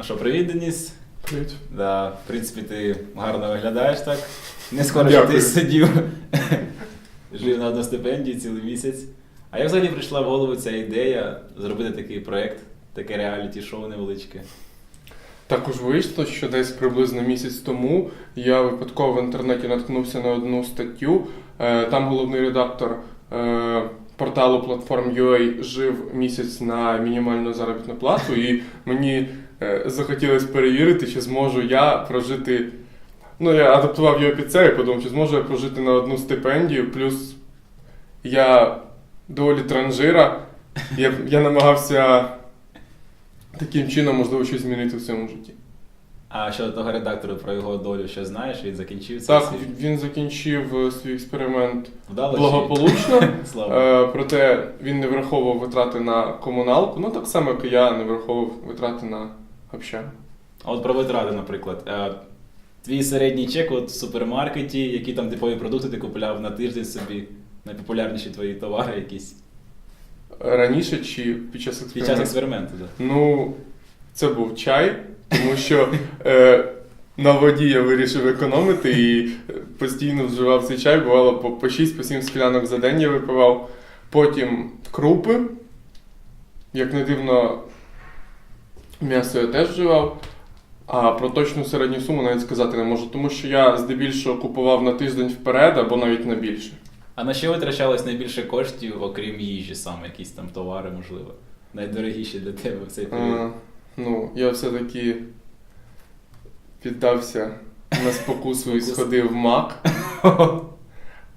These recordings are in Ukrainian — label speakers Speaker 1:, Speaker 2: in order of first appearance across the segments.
Speaker 1: Ну що, привіт, Деніс.
Speaker 2: Привіт.
Speaker 1: Да, в принципі, ти гарно виглядаєш так. Не скоро, що ти сидів, жив на одну стипендію цілий місяць. А як взагалі прийшла в голову ця ідея зробити такий проєкт, таке реаліті-шоу невеличке?
Speaker 2: Також вийшло, що десь приблизно місяць тому я випадково в інтернеті наткнувся на одну статтю. Е, Там головний редактор е, порталу Platform.ua жив місяць на мінімальну заробітну плату, і мені захотілося перевірити, чи зможу я прожити. Ну, я адаптував його під це і подумав, чи зможу я прожити на одну стипендію. Плюс я доволі транжира. Я, я намагався таким чином, можливо, щось змінити в своєму житті.
Speaker 1: А щодо того редактора про його долю, що знаєш, він закінчив це
Speaker 2: Так,
Speaker 1: свій-
Speaker 2: він закінчив е, свій експеримент
Speaker 1: вдало
Speaker 2: благополучно,
Speaker 1: Слава.
Speaker 2: е, проте він не враховував витрати на комуналку, ну так само, як і я не враховував витрати на общагу.
Speaker 1: А от про витрати, наприклад. Е, Твій середній чек от в супермаркеті, які там типові продукти ти купував на тиждень собі, найпопулярніші твої товари якісь
Speaker 2: Раніше чи під час експерименту?
Speaker 1: під час
Speaker 2: експерименту?
Speaker 1: Да.
Speaker 2: Ну, це був чай, тому що е, на воді я вирішив економити і е, постійно вживав цей чай. Бувало по, по 6-7 склянок за день я випивав. Потім крупи. Як не дивно, м'ясо я теж вживав. А про точну середню суму навіть сказати не можу, тому що я здебільшого купував на тиждень вперед або навіть на більше.
Speaker 1: А на що витрачалось найбільше коштів, окрім їжі, саме якісь там товари, можливо, найдорогіші для тебе в цей період?
Speaker 2: Е, ну, я все-таки піддався на спокусу і сходив в мак.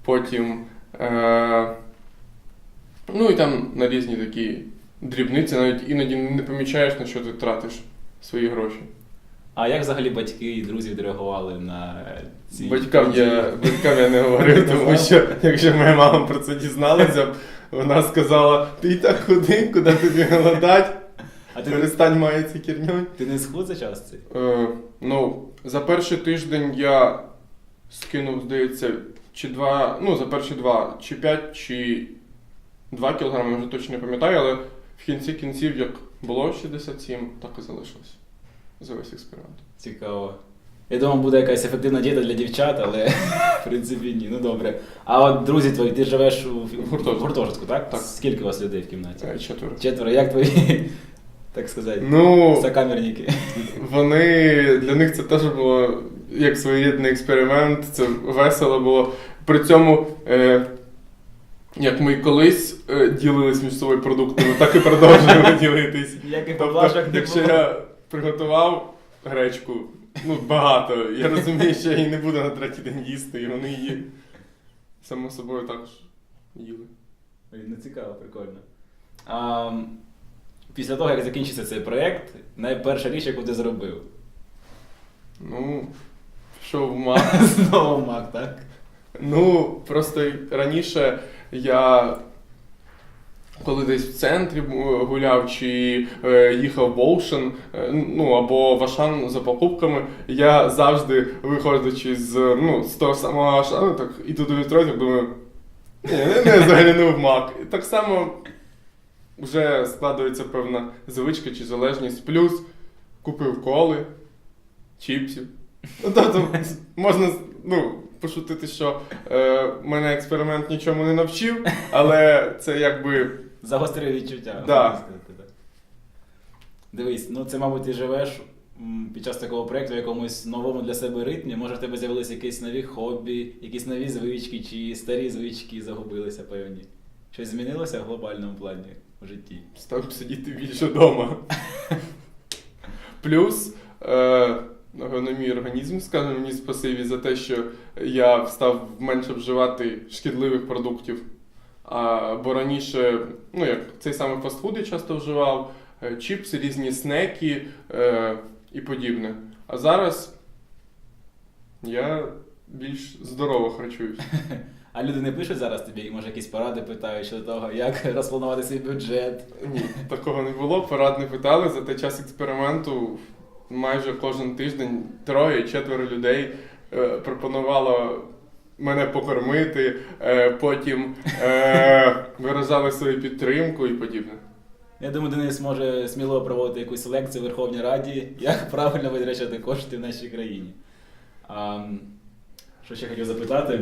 Speaker 2: Потім. Е, ну і там на різні такі дрібниці, навіть іноді не помічаєш, на що ти тратиш свої гроші.
Speaker 1: А як взагалі батьки і друзі відреагували на ці
Speaker 2: Батькам я, батькам я не говорив, тому що якщо моя мама про це дізналася, вона сказала: ти і так худи, куди тобі голодать,
Speaker 1: А ти,
Speaker 2: перестань мається кірньою.
Speaker 1: ти не схуд за час цей?
Speaker 2: Е, ну, за перший тиждень я скинув, здається, чи два, ну, за перші два, чи п'ять, чи два кілограми, я вже точно не пам'ятаю, але в кінці кінців, як було 67, так і залишилось за весь експеримент.
Speaker 1: Цікаво. Я думав, буде якась ефективна дієта для дівчат, але в принципі ні. Ну добре. А от друзі твої, ти живеш у
Speaker 2: гуртожитку.
Speaker 1: гуртожитку, так?
Speaker 2: Так.
Speaker 1: Скільки у вас людей в кімнаті?
Speaker 2: Е, Четверо.
Speaker 1: Четверо, як твої, так сказати,
Speaker 2: Ну,
Speaker 1: сокамерники?
Speaker 2: вони для них це теж було як своєрідний експеримент, це весело було. При цьому, е, як ми колись е, ділились між собою продуктами, так і продовжуємо ділитись.
Speaker 1: Ніяких
Speaker 2: Тобто,
Speaker 1: поблажок не
Speaker 2: якщо
Speaker 1: було.
Speaker 2: я приготував гречку, ну багато, я розумію, що я її не буду на третій день їсти, і вони її само собою також їли.
Speaker 1: Блін, Ну цікаво, прикольно. А, після того, як закінчиться цей проєкт, найперша річ, яку ти зробив.
Speaker 2: Ну, пішов в мак.
Speaker 1: Знову мак, так?
Speaker 2: Ну, просто раніше я. Коли десь в центрі гуляв чи е, їхав в Оушен, е, ну або в Ашан за покупками, я завжди, виходячи з, ну, з того самого Ашану, так іду до вітро, так думаю, ні, не, не заглянув в мак. І так само вже складується певна звичка чи залежність. Плюс купив коли, чіпсів. Ну, тобто, можна ну, пошутити, що е, мене експеримент нічому не навчив, але це якби.
Speaker 1: Загострив відчуття.
Speaker 2: Да.
Speaker 1: можна сказати, так. Дивись, ну це, мабуть, ти живеш м, під час такого проєкту в якомусь новому для себе ритмі. Може, в тебе з'явилися якісь нові хобі, якісь нові звички, чи старі звички загубилися певні. Щось змінилося в глобальному плані в житті.
Speaker 2: Став сидіти більше вдома. Плюс е, на мій організм скаже мені спасибі за те, що я став менше вживати шкідливих продуктів. А, бо раніше, ну як цей самий фастфуд я часто вживав, е, чіпси, різні снеки е, і подібне. А зараз я більш здорово харчуюсь.
Speaker 1: А люди не пишуть зараз тобі, може, якісь поради питають щодо того, як розпланувати свій бюджет.
Speaker 2: Ні, такого не було. Порад не питали. За той час експерименту майже кожен тиждень троє-четверо людей е, пропонувало мене покормити, е, потім е, виражали свою підтримку і подібне.
Speaker 1: Я думаю, Денис може сміливо проводити якусь лекцію в Верховній Раді, як правильно витрачати кошти в нашій країні. А, що ще хотів запитати?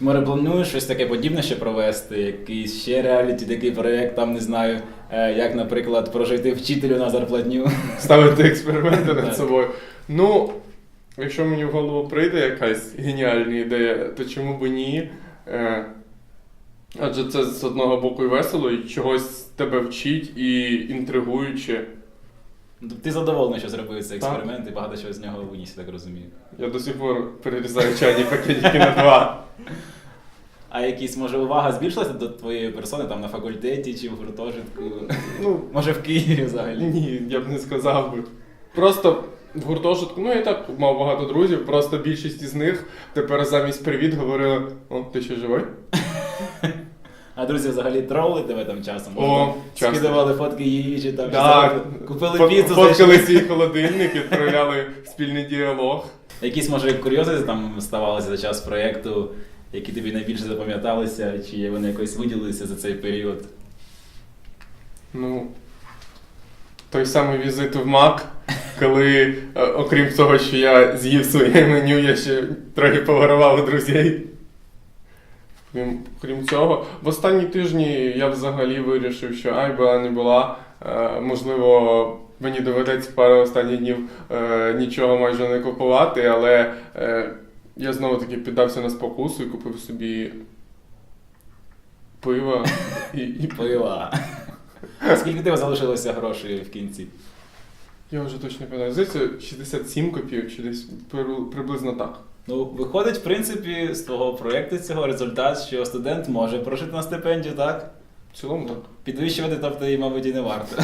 Speaker 1: Може, плануєш щось таке подібне ще провести? Якийсь ще реаліті, такий проєкт, там не знаю, е, як, наприклад, прожити вчителю на зарплатню.
Speaker 2: ставити експерименти над собою. Ну, якщо мені в голову прийде якась геніальна ідея, то чому б ні? Е, адже це з одного боку і весело, і чогось тебе вчить, і інтригуюче.
Speaker 1: Ну, Ти задоволений, що зробив цей
Speaker 2: Так.
Speaker 1: експеримент і багато чого з нього виніс, я так розумію.
Speaker 2: Я до сих пор перерізаю чайні пакетики на два.
Speaker 1: А якісь, може, увага збільшилася до твоєї персони там на факультеті чи в гуртожитку?
Speaker 2: Ну,
Speaker 1: Може, в Києві взагалі?
Speaker 2: ні, я б не сказав би. Просто в гуртожитку, ну я так мав багато друзів, просто більшість із них тепер замість привіт говорили: О, ти ще живий?
Speaker 1: А друзі взагалі тролили тебе там часом?
Speaker 2: О, часто.
Speaker 1: Скидували фотки їжі, там щось, купили
Speaker 2: Фот-
Speaker 1: піцу.
Speaker 2: Фоткали свій холодильник, відправляли спільний діалог.
Speaker 1: Якісь, може, курйози там ставалися за час проєкту, які тобі найбільше запам'яталися, чи вони якось виділилися за цей період?
Speaker 2: Ну, той самий візит в МАК, коли, е, окрім того, що я з'їв своє меню, я ще трохи поворував у друзей. Крім, крім цього, в останні тижні я взагалі вирішив, що ай була не була. Е, можливо, мені доведеться пару останніх днів е, нічого майже не купувати, але е, я знову таки піддався на спокусу і купив собі пиво і, і
Speaker 1: Пила. Скільки тебе залишилося грошей в кінці?
Speaker 2: Я вже точно не пам'ятаю. Здається, 67 копійок чи десь приблизно так.
Speaker 1: Ну, виходить, в принципі, з твого проєкту цього результат, що студент може прожити на стипендію, так?
Speaker 2: В цілому так.
Speaker 1: Підвищувати, тобто, і, мабуть, і не варто.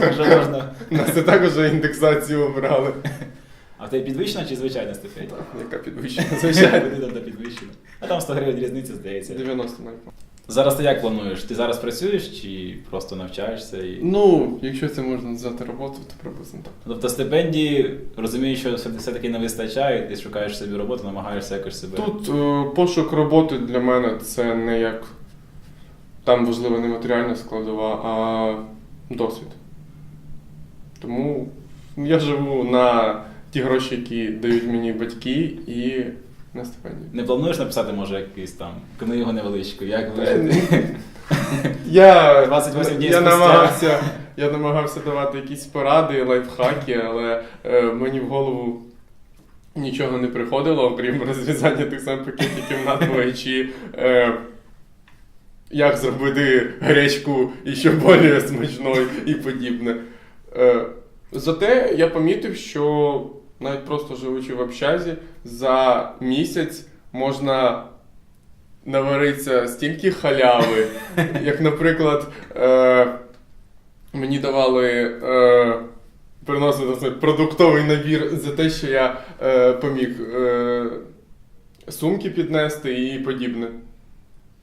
Speaker 1: Вже можна.
Speaker 2: Нас це також індексацію обрали.
Speaker 1: А в тебе підвищена чи звичайна стипендія?
Speaker 2: Яка підвищена, звичайно.
Speaker 1: Куди тобто підвищена? А там 100 гривень різниця, здається.
Speaker 2: 90 навіть.
Speaker 1: Зараз ти як плануєш? Ти зараз працюєш чи просто навчаєшся? І...
Speaker 2: Ну, якщо це можна назвати роботу, то приблизно так.
Speaker 1: Тобто стипендії, розумієш, що все- все-таки не вистачає, ти шукаєш собі роботу, намагаєшся якось себе.
Speaker 2: Тут е, пошук роботи для мене це не як там важлива не матеріальна складова, а досвід. Тому я живу на ті гроші, які дають мені батьки, і на стипендію.
Speaker 1: Не плануєш написати, може, якусь там книгу невеличку, як вижити?
Speaker 2: Я,
Speaker 1: 28 днів
Speaker 2: я, намагався, я намагався давати якісь поради, лайфхаки, але е, мені в голову нічого не приходило, окрім розв'язання тих самих пакетиків надвоє, чи е, як зробити гречку іще більш смачною і подібне. Е, зате я помітив, що навіть просто живучи в общазі, за місяць можна наваритися стільки халяви, як, наприклад, е, мені давали е, приносити продуктовий набір за те, що я е, поміг е, сумки піднести і подібне.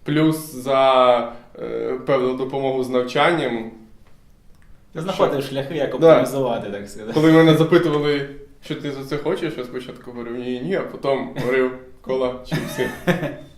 Speaker 2: Плюс за е, певну допомогу з навчанням.
Speaker 1: Ти знаходив шляхи, як
Speaker 2: Да.
Speaker 1: оптимізувати, так сказати.
Speaker 2: Коли мене запитували, що ти за це хочеш, я спочатку говорив ні, ні, а потім говорив кола чіпси.